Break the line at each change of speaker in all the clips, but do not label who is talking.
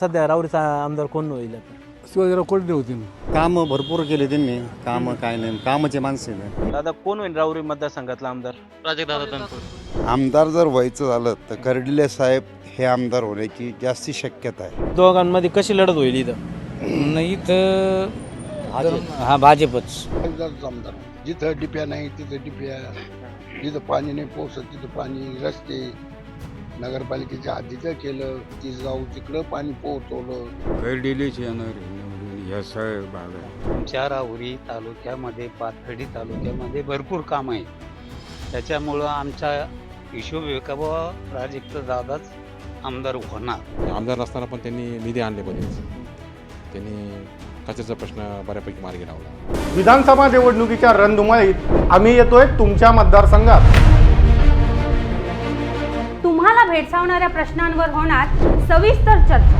सध्या राऊरीचा आमदार कोण होईल?
शिवाजीराव कोल्हे होतील
कामं भरपूर केले त्यांनी. कामं काय नाही कामाचे माणसं आहेत.
दादा कोण होईल राऊरी मतदारसंघातला आमदार?
आमदार जर व्हायचं झालं तर कर्डिले साहेब हे आमदार होण्याची जास्ती शक्यता आहे.
दोघांमध्ये कशी लढत होईल इथं?
नाही तर हा भाजपच.
आमदार. जिथं डिप्या नाही तिथं डिप्या. जिथं पाणी नाही पोचत तिथं पाणी रस्ते. नगरपालिकेच्या हद्दीचं केलं ती जाऊ तिकडं पाणी पोहोचवलं.
कैडिलीच येणार सगळ्या भागात.
आमच्या राहुरी तालुक्यामध्ये पाथर्डी तालुक्यामध्ये भरपूर काम आहे. त्याच्यामुळं आमचा हिशोब विकाबा प्राजक्त दादाच आमदार होणार.
आमदार नसताना पण त्यांनी निधी आणले बरेच त्यांनी कचऱ्याचा प्रश्न बऱ्यापैकी मार्गी लावला.
विधानसभा निवडणुकीच्या रणधुमाळीत आम्ही येतोय तुमच्या मतदारसंघात.
भेडसावणाऱ्या प्रश्नांवर होणार सविस्तर चर्चा.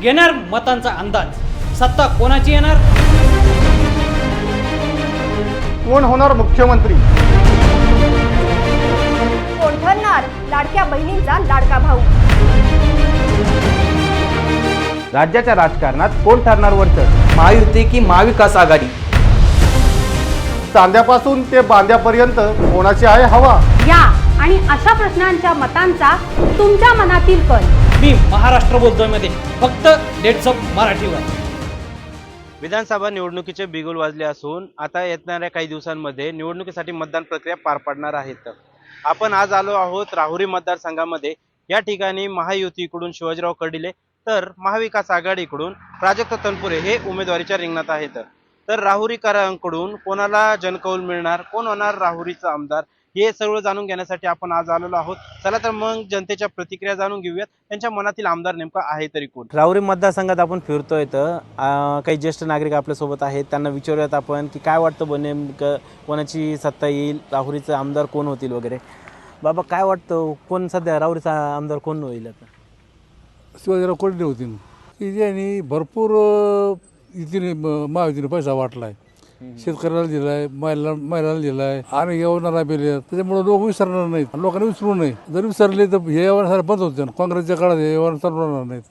घेणार मतांचा अंदाज. सत्ता कोणाची येणार?
कोण होणार मुख्यमंत्री?
कोण ठरणार? लाडक्या बहिणींचा लाडका भाऊ.
राज्याच्या राजकारणात कोण ठरणार वरचढ
महायुती की महाविकास आघाडी?
चांद्यापासून ते बांद्यापर्यंत कोणाची आहे हवा?
या आणि अशा प्रश्नांच्या मतांचा तुमच्या मनातील कल.
मी महाराष्ट्र बोलतोयमध्ये. फक्त डेट्स ऑफ मराठीवर.
विधानसभा निवडणुकीचे बिगुल वाजले असून आता येणाऱ्या काही दिवसांमध्ये निवडणुकीसाठी मतदान प्रक्रिया पार पडणार आहेत आपण आज आलो आहोत राहुरी मतदारसंघामध्ये. या ठिकाणी महायुतीकडून शिवाजीराव कर्डिले तर महाविकास आघाडीकडून प्राजक्त तनपुरे हे उमेदवारीच्या रिंगणात आहेत. तर राहुरीकरांकडून कोणाला जनकौल मिळणार कोण होणार राहुरीचा आमदार हे सर्व जाणून घेण्यासाठी आपण आज आलेलो आहोत. चला तर मग जनतेच्या प्रतिक्रिया जाणून घेऊयात. त्यांच्या मनातील आमदार नेमका आहे तरी कोण? राहुरी मतदारसंघात आपण फिरतोय तर काही ज्येष्ठ नागरिक आपल्यासोबत आहेत. त्यांना विचारूयात आपण की काय वाटतं बघ नेमकं कोणाची सत्ता येईल राहुरीचे आमदार कोण होतील वगैरे. बाबा काय वाटतं? कोण सध्या राहुरीचा आमदार कोण होईल आता?
शिवाजीराव कोल्हे होतील की ज्यांनी भरपूर इथे महायुतीने पैसा वाटलाय. शेतकऱ्याला दिलाय महिला महिलाला दिलाय आणि यवनाला दिले त्याच्यामुळे लोक विसरणार नाहीत. आणि लोकांनी विसरू नये. जर विसरले तर हे सारे बंद होते काँग्रेसच्या काळात हे यवना चालवणार नाहीत.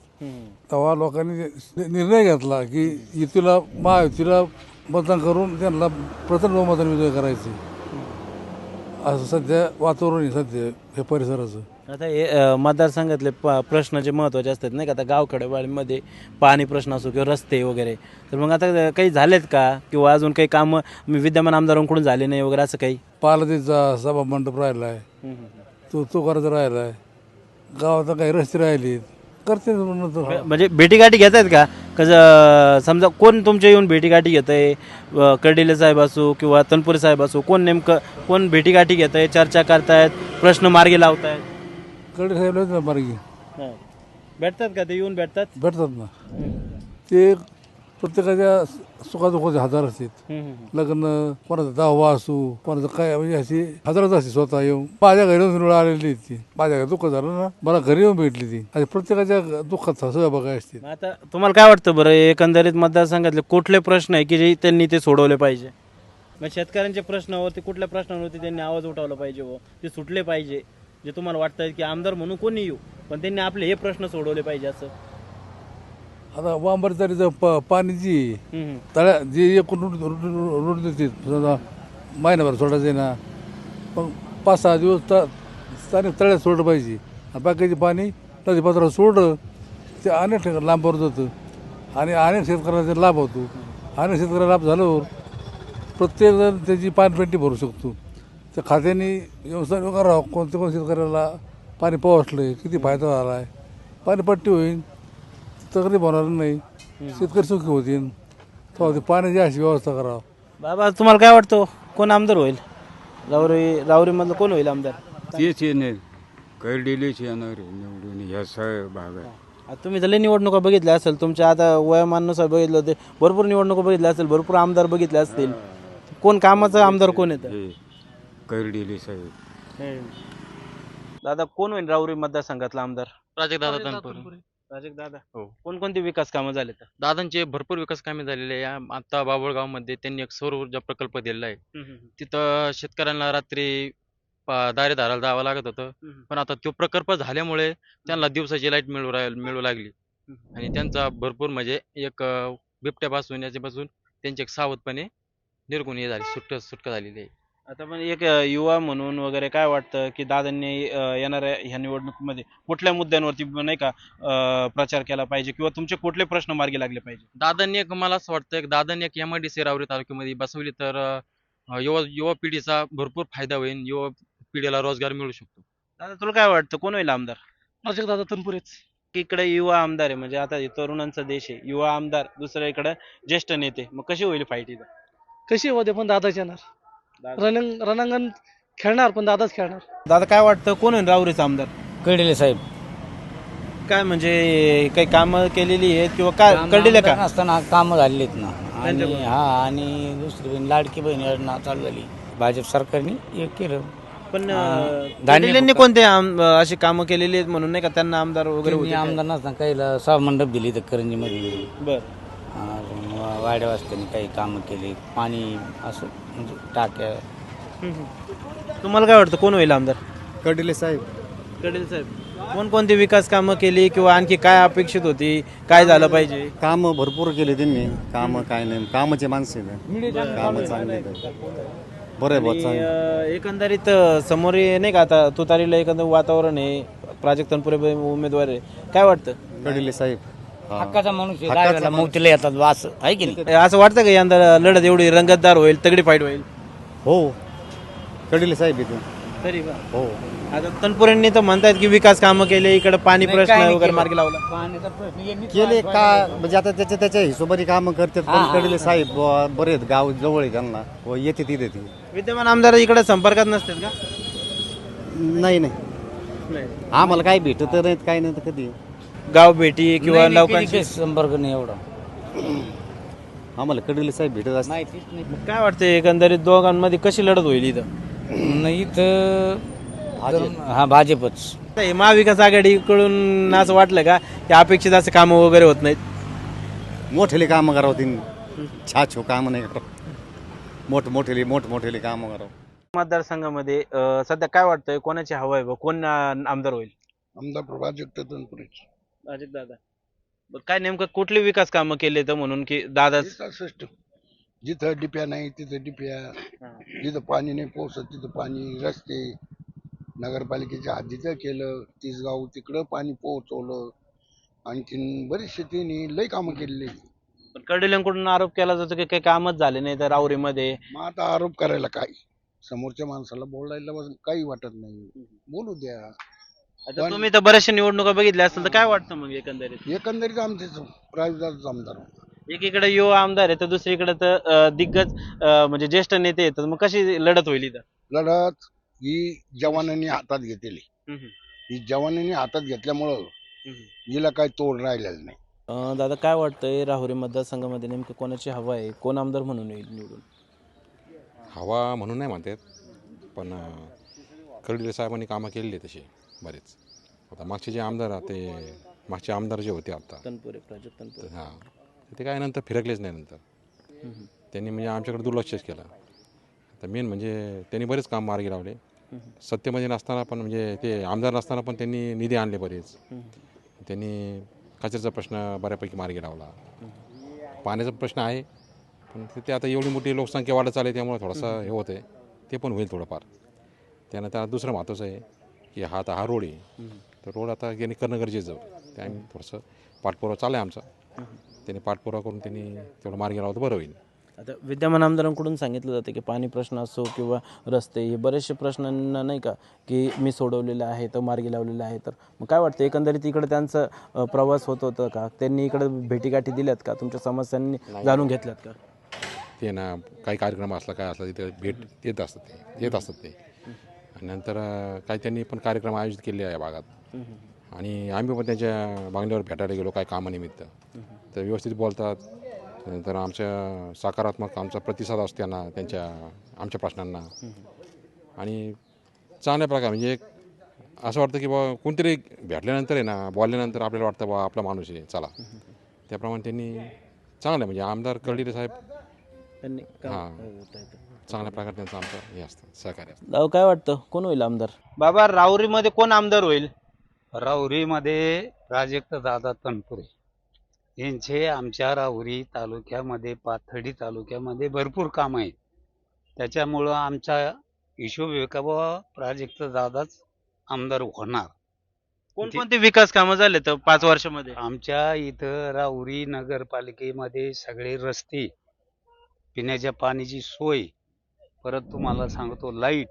तेव्हा लोकांनी निर्णय घेतला की युतीला महायुतीला मतदान करून त्यांना प्रचंड बहुमताने विजय करायचे. असं सध्या वातावरण आहे सध्या हे परिसराचं.
आता हे अं, मतदारसंघातले प प्रश्न जे महत्त्वाचे असतात नाही का आता गावखेड्यामध्ये पाणी प्रश्न असो किंवा रस्ते वगैरे. तर मग आता काही झालेत का? किंवा अजून काही कामं मी विद्यमान आमदारांकडून झाले नाही वगैरे असं काही?
पालतीचा सभा मंडप राहिलाय तो तो करायचा राहिलाय. गावात काही रस्ते राहिलेत. करते नंतर
म्हणजे भेटीगाठी घेत आहेत का कसं समजा कोण तुमच्या येऊन भेटीगाठी घेत आहे कर्डिले साहेब असो किंवा तनपुरे साहेब असो कोण नेमकं कोण भेटीगाठी घेत आहे चर्चा करतायत प्रश्न मार्गी लावतायत?
कडे साहेब ना मार्गी
भेटतात का? ते येऊन भेटतात?
भेटतात ना. ते प्रत्येकाच्या सुखादुखाचे हजार असतात लग्न कोणाचा दहावा असू कोणाचं काय म्हणजे अशी हजारच असते स्वतः येऊन. माझ्या घरी येऊन आलेली ती. माझ्या घरी दुःख झालं ना मला घरी येऊन भेटली ती. आणि प्रत्येकाच्या दुःखात सहभागी असते.
आता तुम्हाला काय वाटतं बरं एकंदरीत मतदारसंघातले कुठले प्रश्न आहे की जे त्यांनी ते सोडवले पाहिजे? मग शेतकऱ्यांच्या प्रश्नावरती कुठल्या प्रश्नावरती त्यांनी आवाज उठवला पाहिजे व ते सुटले पाहिजे. जे तुम्हाला वाटतं की आमदार म्हणून कोणी येऊ पण त्यांनी आपले हे प्रश्न सोडवले पाहिजे असं.
आता वांबर तरी प पाणी
हम्म.
तळ्या जे एकूण रोड रोड रोड देते समजा महिनाभर सोडायचं ना मग पाच सहा दिवस त स्थानिक तळ्यात सोडलं पाहिजे. आणि बाकीचे पाणी नदीपात्रात सोडलं ते अनेक ठिकाणी लांबवर जातं. आणि अनेक शेतकऱ्याला ते लाभ होतो. अनेक शेतकऱ्याला लाभ झाल्यावर प्रत्येकजण त्याची पाणीपेटी भरू शकतो. त्या खात्याने व्यवसाय करावं कोणत्या कोणत्या शेतकऱ्याला पाणी पोहोचलं किती फायदा झाला आहे पाणीपट्टी होईल तक्रारी होणार नाही. शेतकरी सुखी होतील. तेव्हा ते पाण्याची अशी व्यवस्था करावं.
बाबा तुम्हाला काय वाटतं? कोण आमदार होईल? रावरी रावरीमधलं कोण होईल आमदार?
तेच येणार कैडिलीच येणार निवडून. ह्या सगळ्या भागात.
आता तुम्ही लय निवडणुका बघितल्या असेल. तुमच्या आता वयोमानानुसार बघितलं होते. भरपूर निवडणुका बघितल्या असेल. भरपूर आमदार बघितले असतील. कोण कामाचा आमदार कोण येतं
हे कैडिली साहेब.
दादा कोण होईल राहुरी मतदारसंघातला आमदार?
प्राजक्तदादा तनपूर.
राजक दादा
हो.
कोणकोणती विकास कामं झाले तर
दादांचे भरपूर विकास कामे झालेले आहे. या- आता बाबुळगावमध्ये त्यांनी एक सौर ऊर्जा प्रकल्प दिलेला आहे. तिथं शेतकऱ्यांना रात्री पा- दारे धाराला जावं लागत होतं. पण आता तो प्रकल्प झाल्यामुळे त्यांना दिवसाची लाइट मिळू मिळू लागली. आणि त्यांचा भरपूर म्हणजे एक अं, बिबट्यापासून याच्यापासून त्यांची एक सावधपणे निर्गुण हे झाली सुटका सुटका झालेली आहे.
आता पण एक अ, युवा म्हणून वगैरे काय वाटतं की दादांनी अ, येणाऱ्या ह्या निवडणुकीमध्ये कुठल्या मुद्द्यांवरती नाही का अ, प्रचार केला पाहिजे किंवा तुमचे कुठले प्रश्न मार्गी लागले पाहिजे?
दादांनी एक मला असं वाटतं एक दादांनी एक एम आय डी सी रावरी तालुक्यामध्ये बसवली तर अं, युवा युवा पिढीचा भरपूर फायदा होईल युवा पिढीला रोजगार मिळू शकतो.
दादा तुला काय वाटतं? कोण होईल आमदार?
प्राजक्त दादा तनपुरेच.
इकडे युवा आमदार आहे म्हणजे आता हे तरुणांचा देश आहे. युवा आमदार दुसऱ्या इकडे ज्येष्ठ नेते. मग कशी होईल फाईट इथं?
कशी होते पण दादाच येणार. रणांग रणांगण खेळणार पण दादाच खेळणार.
दादा काय वाटतं? कोण होईल राहुरीचा आमदार?
कळले साहेब.
काय म्हणजे काही कामं केलेली आहेत किंवा काय? कळले का?
असताना कामं झालेत ना. आणि
त्यांच्याकडून?
हा आणि दुसरी बहीण लाडकी बहीण योजना चालू झाली. भाजप सरकारने हे केलं.
पण अं,
धान्य
कडिलेंनी
फुकट.
कोणते आम- अशी कामं केलेली आहेत म्हणून नाही का त्यांना आमदार वगैरे
त्यांनी
होते
आमदार नसताना काहीला सहा मंडप दिली तर करंजीमध्ये.
बर.
वाड्या वाजतानी काही कामं केली. पाणी असं. म्हणजे टाक्या
तुम्हाला काय वाटतं कोण होईल आमदार?
कर्डिले साहेब.
कडेल साहेब. कोणकोणती विकास कामं केली किंवा आणखी काय अपेक्षित होती? काय झालं पाहिजे?
कामं भरपूर केले त्यांनी. कामं काय नाही. कामाचे माणसं कामं चांगले बरं आहे बुवा,
आणि,
चांगलं.
अं, एकंदरीत अं, समोर हे नाही का आता तुतारीला एकंदर वातावरण आहे. प्राजक्त तनपुरे उमेदवार आहे. काय वाटतं?
कर्डिले साहेब.
हक्काचा माणूस आहे. मौतीला येतात वास आहे की नाही?
असं वाटतं का यंदा लढत एवढी रंगतदार होईल तगडी फाईट होईल?
हो. कर्डिले साहेब इथे.
तरी
हो.
आता तनपुरेंनी तर म्हणतायत की विकास कामं केले इकडे पाणी
नाही,
प्रश्न
नाही
वगैरे
केलं.
मार्गी लावला.
पाण्याचा प्रश्न यांनीच
केले का? म्हणजे आता त्याच्या त्याच्या हिशोबाने कामं करतात
हा,
पण
हा,
कर्डिले साहेब बुवा, बरे आहेत गाव जवळ आहे त्यांना. व येते तिथे ती.
विद्यमान आमदार इकडे संपर्कात नसतात का?
नाही नाही. आम्हाला काय भेटत नाहीत काय नाही तर कधी.
गाव भेटी किंवा लोकांशी
संपर्क नाही एवढा.
आम्हाला कर्डिले साहेब भेटत असतात
माहितीच नाही.
मग काय वाटतं एकंदरीत दोघांमध्ये कशी लढत होईल इथं?
नाही तर हा भाजपच.
हे महाविकास आघाडीकडून असं वाटलं का की अपेक्षित असं कामं वगैरे होत नाहीत?
मोठेले कामं करावं त्यांनी छाछो कामं नाही करावं मोठ मोठेले मोठ मोठेले कामं करावं.
मतदारसंघामध्ये अं, सध्या काय वाटतंय कोणाची हवा आहे बा? कोण अं, आमदार होईल?
आमदार प्राजक्त तनपुरेच
अजित दादा. काय नेमकं कुठले विकास कामं केले तर म्हणून की दादा
सिस्टम जिथं डिप्या नाही तिथं डिप्या. जिथं पाणी नाही पोचत तिथं पाणी रस्ते. नगरपालिकेच्या हद्दीचं केलं तिसगाव तिकडं पाणी पोहोचवलं आणखीन बरीचशी त्यांनी लई कामं केलेली
कडीलेंकडून आरोप केला जातो की काही कामच झाले नाही तर राहुरीमध्ये
मग आता आरोप करायला काय? समोरच्या माणसाला बोलायला बस- काही वाटत नाही. बोलू द्या.
आता तुम्ही तर बऱ्याचशा निवडणुका बघितल्या असतील तर काय वाटतं मग एकंदरीत?
एकंदरीत आमचे प्रायव्हेट आमदार.
एकीकडे युवा आमदार आहे तर दुसरीकडे तर अं, दिग्गज अं, म्हणजे ज्येष्ठ नेते येतात मग कशी लढत होईल इथं?
लढत ही जवानांनी हातात घेतलेली.
हम्म.
ही जवानांनी हातात घेतल्यामुळं हिला काही तोड राहिलेलं नाही.
अं, दादा काय वाटतंय राहुरी मतदारसंघामध्ये नेमकं कोणाची हवा आहे? कोण आमदार म्हणून येईल निवडून?
हवा म्हणून नाही म्हणतात पण कर्डिले साहेबांनी कामं केलेली आहे तशी. बरेच. आता मागचे जे आमदार ते मागचे आमदार जे होते आता.
तनपुरे प्राजक्त तनपुरे.
हां. ते काय नंतर फिरकलेच नाही नंतर. त्यांनी म्हणजे आमच्याकडे दुर्लक्षच केलं. तर मेन म्हणजे त्यांनी बरेच काम मार्गी लावले. सत्तेमध्ये नसताना पण म्हणजे ते आमदार नसताना पण त्यांनी निधी आणले बरेच. त्यांनी कचऱ्याचा प्रश्न बऱ्यापैकी मार्गी लावला. पाण्याचा प्रश्न आहे पण ते- आता एवढी मोठी लोकसंख्या वाढत चालली त्यामुळे थोडंसं हे होतं आहे ते पण होईल थोडंफार. त्यानं त्याला दुसरं महत्त्वाचं आहे की हा आता हा रोड आहे. तर रोड आता यांनी करणं गरजेचं ते आम्ही थोडंसं पाठपुरावा चालू आहे आमचा. त्यांनी पाठपुरावा करून त्यांनी तेवढं मार्गी लावलं तर बरं होईल.
आता विद्यमान आमदारांकडून सांगितलं जातं की पाणी प्रश्न असो किंवा रस्ते हे बरेचसे प्रश्नांना नाही का की मी सोडवलेलं आहे तर मार्गी लावलेलं आहे. तर मग काय वाटतं एकंदरीत इकडे त्यांचं प्रवास होत होतं का? त्यांनी इकडे भेटीगाठी दिल्यात का? तुमच्या समस्यांनी जाणून घेतल्यात का?
ते ना काही कार्यक्रम असला काय असला तिथे भेट येत असतात ते. येत असतात ते. नंतर काही त्यांनी पण कार्यक्रम आयोजित केले आहे या भागात. आणि आम्ही पण त्यांच्या बांगल्यावर भेटायला गेलो काय कामानिमित्त. तर व्यवस्थित बोलतात. नंतर आमच्या सकारात्मक आमचा प्रतिसाद असतो त्यांना त्यांच्या आमच्या प्रश्नांना. आणि चांगल्या प्रकारे म्हणजे एक असं वाटतं की बा कोणतरी भेटल्यानंतर आहे ना बोलल्यानंतर आपल्याला वाटतं बा आपला माणूस आहे चला. त्याप्रमाणे त्यांनी चांगलं आहे. म्हणजे आमदार कळीरे साहेब
त्यांनी
हां. चांगल्या प्रकारे त्यांचं आमचं हे असतं सहकार्य असतं.
काय वाटतं? कोण होईल आमदार?
बाबा राहुरीमध्ये कोण आमदार होईल?
राहुरीमध्ये प्राजक्त दादा तनपुरे. यांचे आमच्या राहुरी तालुक्यामध्ये पाथर्डी तालुक्यामध्ये भरपूर काम आहेत. त्याच्यामुळं आमचा हिशोब विकाबा प्राजक्त दादाच आमदार होणार.
कोणकोणते विकास कामं झाले तर पाच वर्षामध्ये?
आमच्या इथं राहुरी नगरपालिकेमध्ये सगळे रस्ते पिण्याच्या पाण्याची सोय. परत तुम्हाला सांगतो लाइट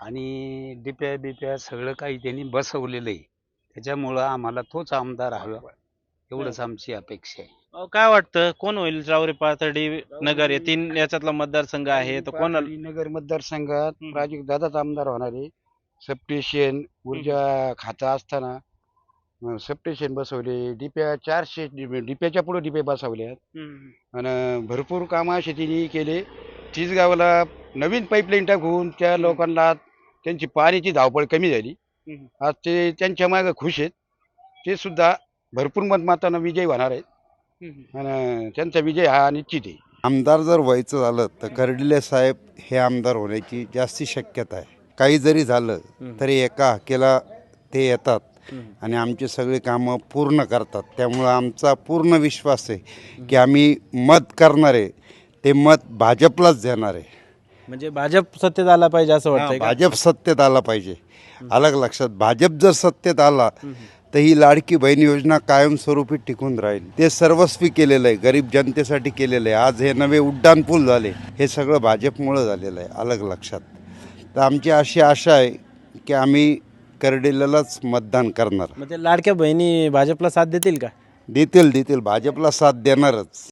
आणि डिप्या बिप्या सगळं काही त्यांनी बसवलेलं आहे. त्याच्यामुळं आम्हाला तोच आमदार हवा. एवढंच आमची अपेक्षा आहे.
अहो, काय वाटतं? कोण होईल? राहुरी पाथर्डी नगर हे तीन याच्यातला मतदारसंघ आहे. तर कोण
नगर मतदारसंघात प्राजक्त दादाच आमदार होणार आहे. सबस्टेशन ऊर्जा खाता असताना सबस्टेशन बसवले डिप्या चारशे डिप्याच्या पुढे डिपे बसवल्यात. आणि भरपूर कामं अशी तिने केले गावाला नवीन पाईपलाईन टाकून त्या लोकांना त्यांची पाण्याची धावपळ कमी झाली. आज ते त्यांच्या मागे खुश आहेत. ते सुद्धा भरपूर मतमातानं विजय होणार आहेत. आणि त्यांचा विजय हा निश्चित आहे.
आमदार जर व्हायचं झालं तर कर्डिले साहेब हे आमदार होण्याची जास्ती शक्यता आहे. काही जरी झालं तरी एका हाकेला ते येतात. आणि आमची सगळी कामं पूर्ण करतात. त्यामुळं आमचा पूर्ण विश्वास आहे की आम्ही मत करणारे ते मत भाजपलाच देणार आहे.
म्हणजे भाजप सत्तेत आला पाहिजे असं वाटतंय का?
भाजप सत्तेत आला पाहिजे. अलग लक्षात भाजप जर सत्तेत आला तर ही लाडकी बहीण योजना कायमस्वरूपी टिकून राहील. ते सर्वस्वी केलेलं आहे गरीब जनतेसाठी केलेलं आहे. आज हे नवे उड्डाण पूल झाले हे सगळं भाजपमुळं झालेलं आहे अलग लक्षात. तर आमची अशी आशा आहे की आम्ही करडेलाच मतदान करणार.
मग ते लाडक्या बहिणी भाजपला साथ देतील का?
देतील देतील. भाजपला साथ देणारच.